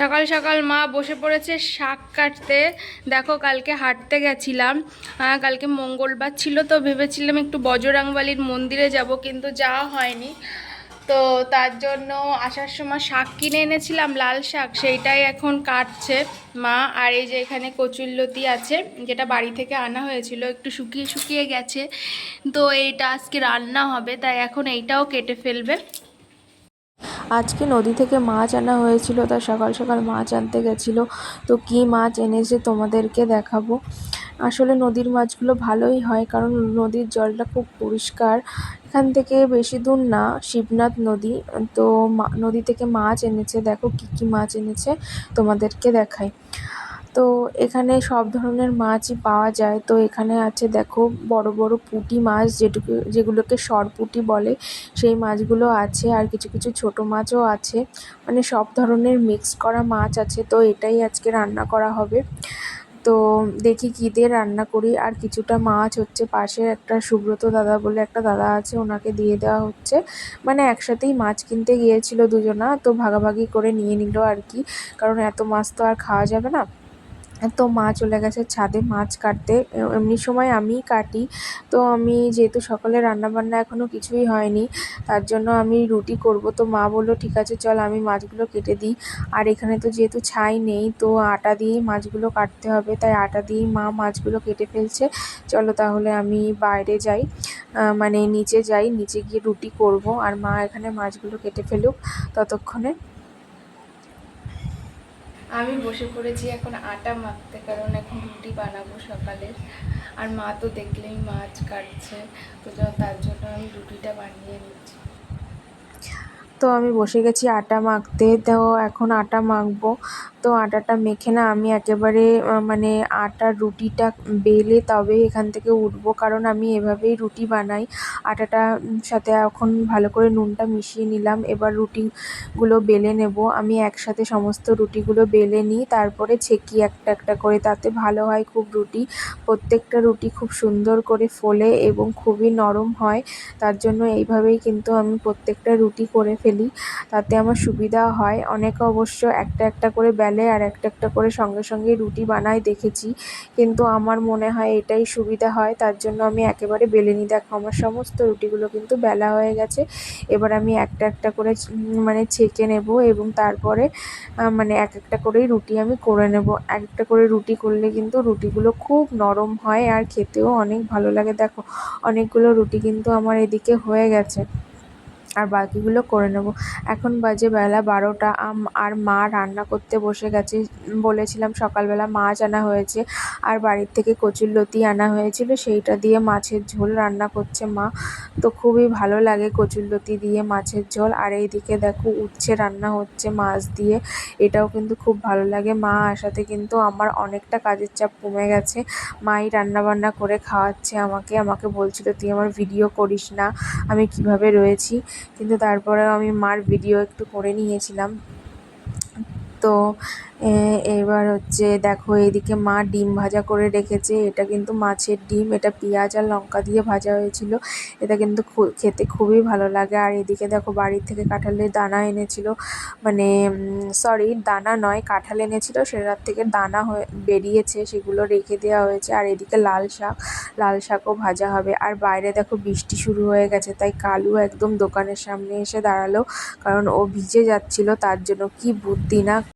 সকাল সকাল মা বসে পড়েছে শাক কাটতে। দেখো, কালকে হাঁটতে গেছিলাম। কালকে মঙ্গলবার ছিল তো, ভেবেছিলাম একটু বজরাংবালির মন্দিরে যাব, কিন্তু যাওয়া হয়নি। তো তার জন্য আসার সময় শাক কিনে এনেছিলাম, লাল শাক। সেইটাই এখন কাটছে মা। আর এই যে এখানে কচুরলতি আছে, যেটা বাড়ি থেকে আনা হয়েছিল, একটু শুকিয়ে শুকিয়ে গেছে। তো এইটা আজকে রান্না হবে, তাই এখন এইটাও কেটে ফেলবে। আজকে নদী থেকে মাছ আনা হয়েছিল, তা সকাল সকাল মাছ আনতে গেছিল। তো কি মাছ এনেছে তোমাদেরকে দেখাবো। আসলে নদীর মাছগুলো ভালোই হয়, কারণ নদীর জলটা খুব পরিষ্কার। এখান থেকে বেশি দূর না, শিবনাথ নদী। তো নদী থেকে মাছ এনেছে, দেখো কি কি মাছ এনেছে, তোমাদেরকে দেখাই। তো এখানে সব ধরনের মাছই পাওয়া যায়। তো এখানে আছে দেখো বড় বড় পুঁটি মাছ যেটুকু, যেগুলোকে সরপুঁটি বলে, সেই মাছগুলো আছে আর কিছু কিছু ছোট মাছও আছে। মানে সব ধরনের মিক্স করা মাছ আছে। তো এটাই আজকে রান্না করা হবে। তো দেখি কী দিয়ে রান্না করি। আর কিছুটা মাছ হচ্ছে পাশে একটা সুব্রত দাদা বলে একটা দাদা আছে, ওনাকে দিয়ে দেওয়া হচ্ছে। মানে একসাথেই মাছ কিনতে গিয়েছিল দুজনা, তো ভাগাভাগি করে নিয়ে নিল আর কি। কারণ এত মাছ তো আর খাওয়া যাবে না। তো মা চলে গেছে ছাদে মাছ কাটতে। এমনি সময় আমিই কাটি। তো আমি যেহেতু সকালে রান্নাবান্না এখনও কিছুই হয়নি, তার জন্য আমি রুটি করব। তো মা বলল, ঠিক আছে, চল আমি মাছগুলো কেটে দিই। আর এখানে তো যেহেতু ছাই নেই, তো আটা দিয়েই মাছগুলো কাটতে হবে। তাই আটা দিয়েই মা মাছগুলো কেটে ফেলছে। চলো তাহলে আমি বাইরে যাই। মানে নিচে যাই, নিচে গিয়ে রুটি করব। আর মা এখানে মাছগুলো কেটে ফেলুক ততক্ষণে। আমি বসে পড়েছি এখন আটা মাখতে, কারণ এখন রুটি বানাবো সকালে। আর মা তো দেখলেই মাছ কাটছে, তো তার জন্য আমি রুটিটা বানিয়ে নিচ্ছি। তো আমি বসে গেছি আটা মাখতে, তো এখন আটা মাখবো। তো আটাটা মেখে না আমি একেবারে মানে আটার রুটিটা বেলে তবে এখান থেকে উঠবো। কারণ আমি এভাবেই রুটি বানাই। আটাটা সাথে এখন ভালো করে নুনটা মিশিয়ে নিলাম। এবার রুটিগুলো বেলে নেব। আমি একসাথে সমস্ত রুটিগুলো বেলে নিই। তারপরে ছেঁকি একটা একটা করে। তাতে ভালো হয় খুব রুটি। প্রত্যেকটা রুটি খুব সুন্দর করে ফোলে এবং খুবই নরম হয়। তার জন্য এইভাবেই কিন্তু আমি প্রত্যেকটা রুটি করে ফেলি। তাতে আমার সুবিধা হয়। অনেকে অবশ্য একটা একটা করে বেলে আর একটা একটা করে সঙ্গে সঙ্গে রুটি বানায় দেখেছি। কিন্তু আমার মনে হয় এটাই সুবিধা হয়। তার জন্য আমি একেবারে বেলে নিই দেখো, আমার সমস্ত রুটিগুলো কিন্তু বেলা হয়ে গেছে। এবার আমি একটা একটা করে মানে ছেঁকে নেব এবং তারপরে মানে এক একটা করেই রুটি আমি করে নেব। একটা করে রুটি করলে কিন্তু রুটিগুলো খুব নরম হয় আর খেতেও অনেক ভালো লাগে। দেখো, অনেকগুলো রুটি কিন্তু আমার এদিকে হয়ে গেছে। আর বাকিগুলো করে নেব। এখন বাজে বেলা বারোটা। আর মা রান্না করতে বসে গেছে। বলেছিলাম সকালবেলা মাছ আনা হয়েছে আর বাড়ির থেকে কচুরলতি আনা হয়েছিল। সেইটা দিয়ে মাছের ঝোল রান্না করছে মা। তো খুবই ভালো লাগে কচুরলতি দিয়ে মাছের ঝোল। আর এইদিকে দেখো উচ্ছে রান্না হচ্ছে মাছ দিয়ে। এটাও কিন্তু খুব ভালো লাগে। মা আসাতে কিন্তু আমার অনেকটা কাজের চাপ কমে গেছে। মাই রান্না বান্না করে খাওয়াচ্ছে আমাকে। আমাকে বলছিল, তুই আমার ভিডিও করিস না। আমি কীভাবে রয়েছি? কিন্তু তারপরেও আমি মার ভিডিও একটু করে নিয়েছিলাম। তো এবার হচ্ছে দেখো এদিকে মা ডিম ভাজা করে রেখেছে। এটা কিন্তু মাছের ডিম, এটা পেঁয়াজ আর লঙ্কা দিয়ে ভাজা হয়েছিল। এটা কিন্তু খেতে খুবই ভালো লাগে। আর এদিকে দেখো বাড়ির থেকে কাঁঠালের দানা এনেছিল। মানে সরি দানা নয়, কাঁঠাল এনেছিল। সেটার থেকে দানা হয়ে, বেরিয়েছে, সেগুলো রেখে দেওয়া হয়েছে। আর এদিকে লাল শাক, লাল শাকও ভাজা হবে। আর বাইরে দেখো বৃষ্টি শুরু হয়ে গেছে, তাই কালু একদম দোকানের সামনে এসে দাঁড়াল। কারণ ও ভিজে যাচ্ছিল, তার জন্য কি বুদ্ধি না